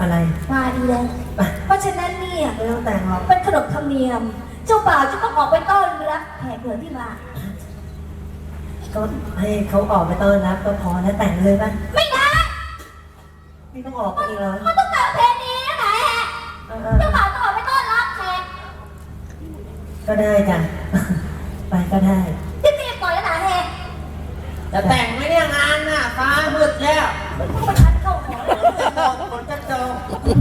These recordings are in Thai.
อะไร มาดีแล้วไปเพราะฉะนั้นเนี่ยไม่ต้องแต่งหรอกเป็นขนบธรรมเนียม เจ้าบ่าวจะต้องออกไปต้อนรับแขกเหลือที่มาก็ให้เขาออกไปต้อนรับก็พอแล้วแต่งเลยป่ะไม่ได้ไม่ต้องออกไปอีกเหรอมันต้องเกิดเพลงนี้นะไหนเออเออเจ้าบ่าวต้องออกไปต้อนรับแขกก็ได้จ้ะไปก็ได้รีบๆหน่อยนะไหนแฮะจะแต่งไหมเนี่ยงานน่ะฟ้ามืดแล้ว ก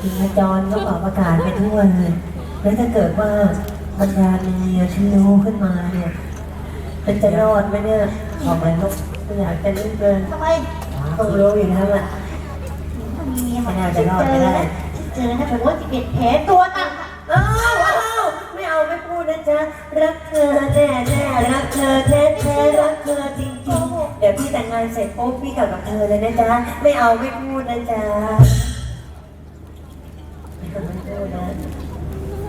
ถึงจรก็ออกประกาศไปทั่วเลย แล้วถ้าเกิดว่าบรรดาเมียฉันรู้ขึ้นมาเนี่ยเป็นจะรอดไหมเนี่ยบอกเลยลูกไม่อยากจะรีบเกินทำไมต้องรู้อยู่แล้วแหละถ้ามีเมียใหม่ไม่น่าจะรอดไม่ได้เจอนะผมว่าจะเปลี่ยนแผลตัวต่างอ้าวอ้าวไม่เอาไม่พูดนะจ๊ะรักเธอแน่แน่รักเธอแท้แท้รักเธอจริงจริงๆ เดี๋ยวพี่แต่งงานเสร็จปุ๊บพี่กลับกับเธอเลยนะจ๊ะ ไม่เอาไม่พูดนะจ๊ะไม่เอาไม่พูดนะ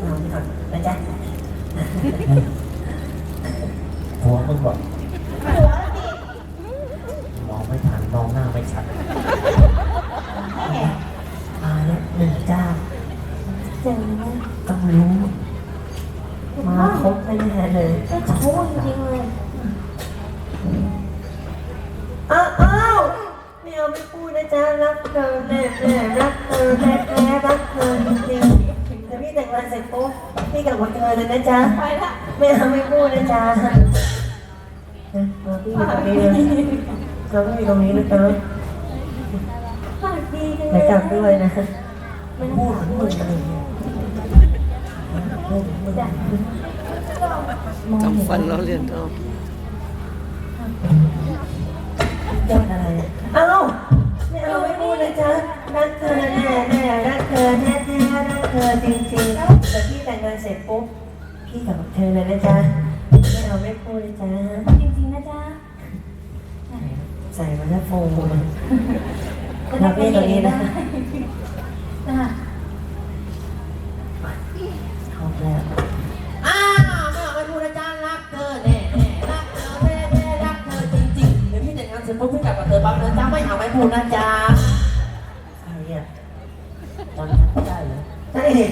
เอาไปก่อนนะจ๊ะหัวมึงบอกหัวสิมองไม่ทันมองหน้าไม่ชัด กลับกับเธอเลยนะจ๊ะ ไปละไม่เอาไม่พูดนะจ๊ะนะมาพี่อยู่ตรงนี้เลยเราไม่อยู่ตรงนี้นะจ๊ะปากดีจังไปเลยกลับด้วยนะมันพูพูดดถึงมึงอะไรเนี่ยพูดถึงมึงจำฟันเราเรียนเอายอดอะไรอะเอ้าไม่เอาไม่พูดนะจ๊ะรักเธอแน่แน่รักเธอแท้แท้รักเธอจริงๆแต่พี่แต่งงานเสร็จปุ๊บ พี่กลับกับเธอเลยนะจ๊ะ ไม่เอาไม่พูดนะจ๊ะจริงๆนะจ๊ะใส่มาแล้วโฟมมาเราพี่ตรงนี้นะจ้ะชอบแล้วอ้าวไม่เอาไม่พูดนะจ๊ะรักเธอแน่แน่รักเธอแน่แน่รักเธอจริงๆเดี๋ยวพี่แต่งงานเสร็จปุ๊บพี่กลับกับเธอบ้างนะจ๊ะไม่เอาไม่พูดนะจ๊ะ ใช่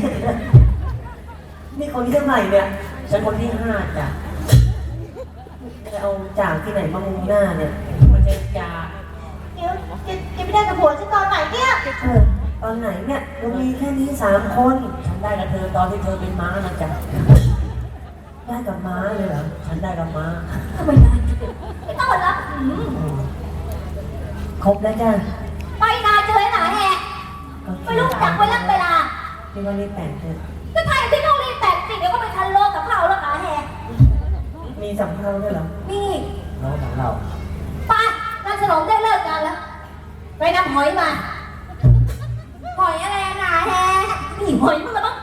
นี่คนที่เท่าไหร่เนี่ย ฉันคนที่ห้าจ้ะจะเอาจากที่ไหนมามุงหน้าเนี่ย มันจะจ่าเดี๋ยวแกแกไม่ได้กับผัวฉันตอนไหนเนี่ยเออตอนไหนเนี่ยเรามีแค่นี้สามคนฉันได้กับเธอตอนที่เธอเป็นม้านะจ๊ะได้กับม้าเลยเหรอ ฉันได้กับม้าทำไมนานจังเลยไม่ต้องมารับอืมครบแล้วจ้ะไปนานจะเลยหนาแหกก็ไม่รู้จักเวลาเวลา พี่ว่ารีบแต่งเถอะก็ถ่ายที่ต้องรีบแต่งสิเดี๋ยวก็ไปทันโลกับเขาแล้วหนาแหกมีสำเภาด้วยเหรอนี่น้องของเราไปนางฉลองได้เลิกกันแล้ว ไปนำหอยมา หอยอะไรอะหนาแหกนี่หอยมึงละมั้ง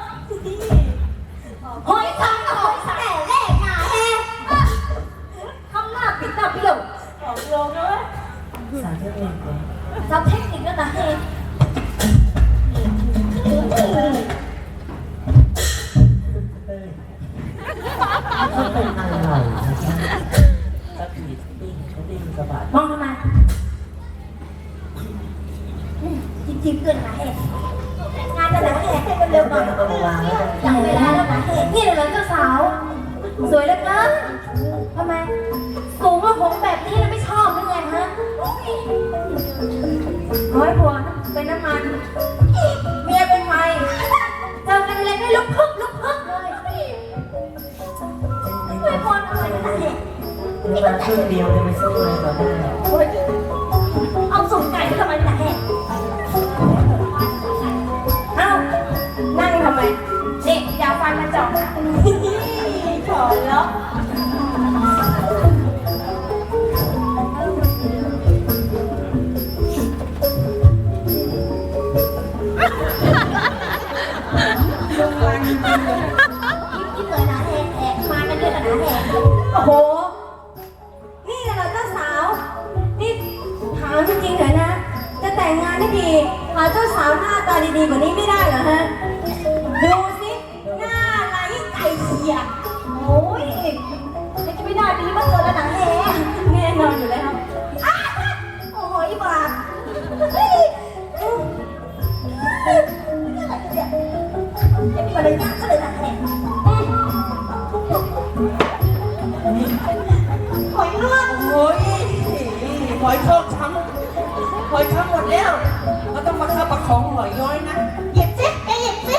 หอยสังกับหอยสังแต่แรกหนาแหกอะทำหน้าปิดหน้าเบี้ยวออกลงเลยสาธุเองก่อนจำเทคนิคแล้วนะเฮเสวยเหลือเกินทำไม สูงแล้วผมแบบนี้แล้วไม่ชอบหรือไงฮะร้อยผัวเป็นน้ำมัน เมียเป็นไฟเจอกันอะไรไม่ลุกพึกลุกพึกเลยไม่พออะไรนะเฮนี่มาครึ่งเดียวเลยไปสู้อะไรต่อได้โอ๊ยเอาสุ่ อ้โห นี่เหรอเจ้าสาว นี่ถามจริงๆเถอะนะ จะแต่งงานได้ดีหาเจ้าสาวหน้าตาดีๆกว่านี้ไม่ได้เหรอฮะ ดูสิ หน้าไหลไก่เขียด อยทองช้ำหอยช้ำหมดแล้วก็ต้องมาเข้าประคองหอยย้อยนะหยิบสิแกหยิบสิ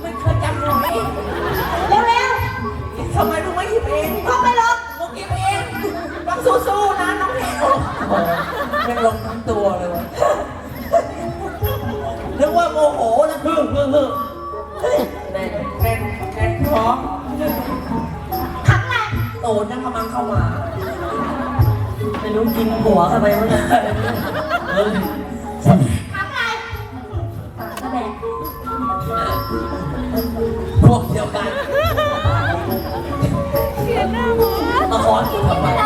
ไม่เคยจำหอยเร็วเร็วทำไมรู้ไหมหยิบเองๆเข้าไปหรอกมุกหยิบเองต้องสู้ๆนะน้องแหงยังลงทั้งตัวเลยวะนึกว่าโมโหนะฮึ่มฮึ่มฮึ่มแน่นแน่นแน่นท้องขังไงโตนั่งกำลังเข้ามาไม่ รู้กินหัวเข้าไปมั้งนะเออขังไงปากกระแบกพวกเดียวกันมาขอกินทำไมหนาแอร์มี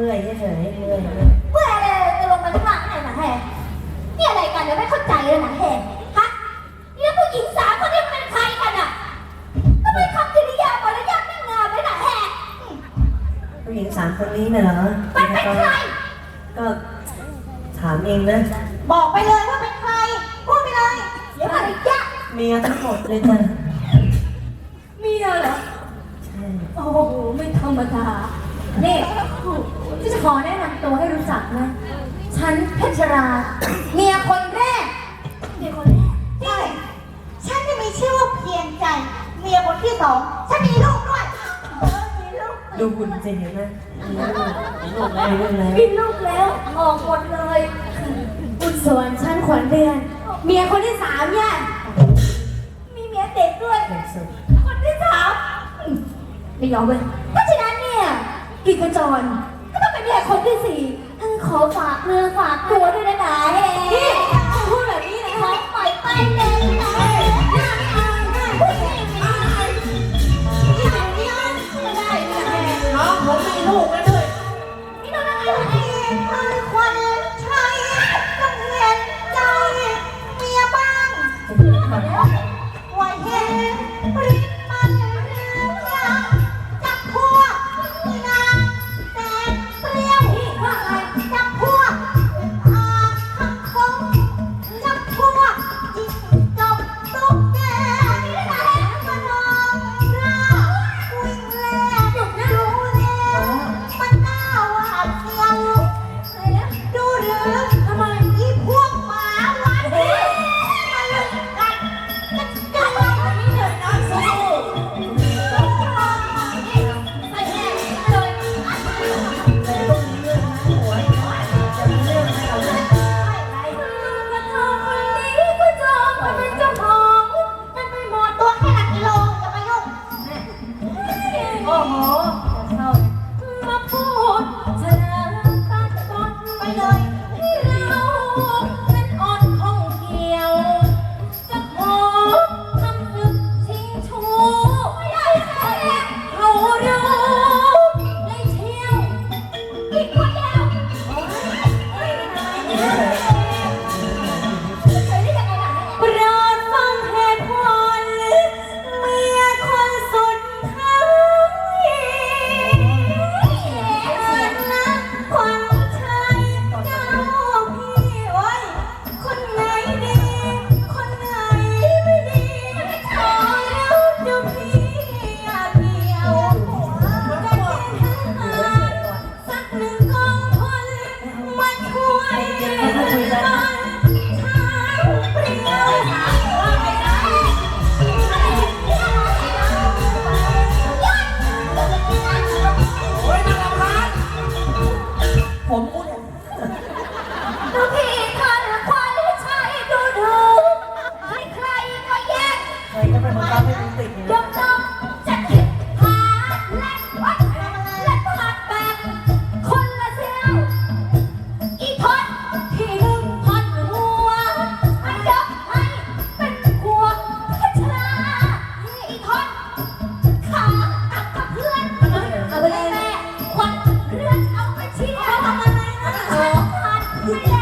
มื่อยเฉยๆเมื่อยเมื่อไรจะลงมาข้างล่างไหนนะแห่นี่อะไรกันเนี่ยไม่เข้าใจเลยนะแห่ฮะนี่แล้วผู้หญิงสามคนนี้มันเป็นใครกันอะทำไมคำกิริยามารยาทไม่งามเลยนะแห่ผู้หญิงสามคนนี้น่ะเหรอมันเป็นใคร ก็ถามเองนะ บอกไปเลยว่าเป็นใคร พูดไปเลย เดี๋ยวมารยาทเมียทั้งหมดเลยจ้ะ เมียเหรอ ใช่ โอ้โห ไม่ธรรมดา นี่จะ ขอแนะนำตัวให้รู้จักนะ ฉันเพชรรา เมียคนแรก เมียคนแรกใช่ฉันจะมีชื่อว่าเพียงใจ เมียคนที่สอง ฉันมีลูกด้วยเออมีลูกดูหุ่นสิเห็นไหมมีลูกมีลูกแล้วมีลูกแล้ว ออกหมดเลยอุยส่วนฉันขวัญเดือน เมียคนที่สามเนี่ยมีเมียเด็กด้วยเด็กสุดคนที่สามไม่ยอมเลยเพราะฉะนั้นเนี่ยกิจกจรก็ต้อง เป็นเมียคนที่สี่ท่านขอฝากเนื้อฝากตัวด้วยนะนายนี่พูดแบบนี้นะขอปล่อยไปเลย Yeah.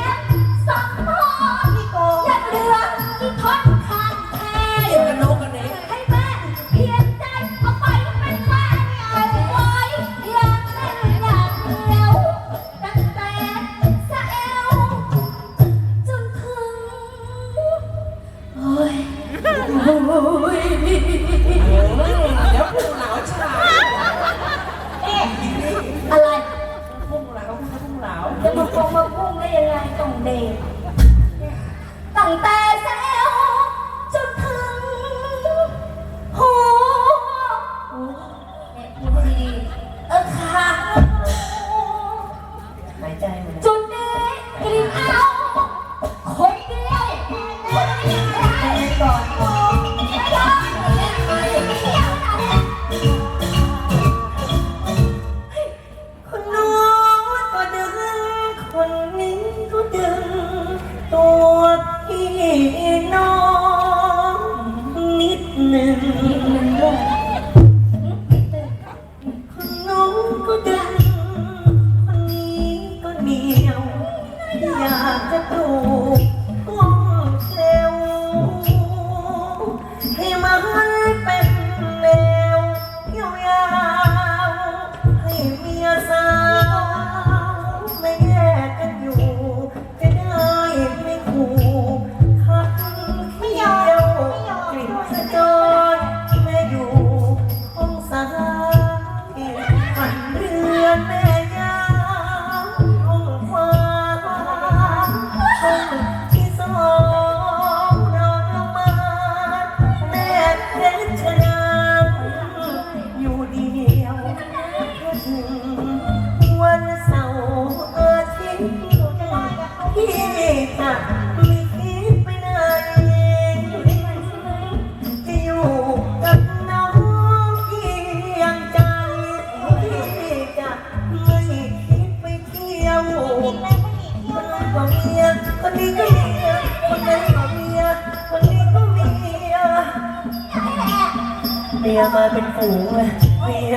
มียมาเป็นฝูงเลย เมีย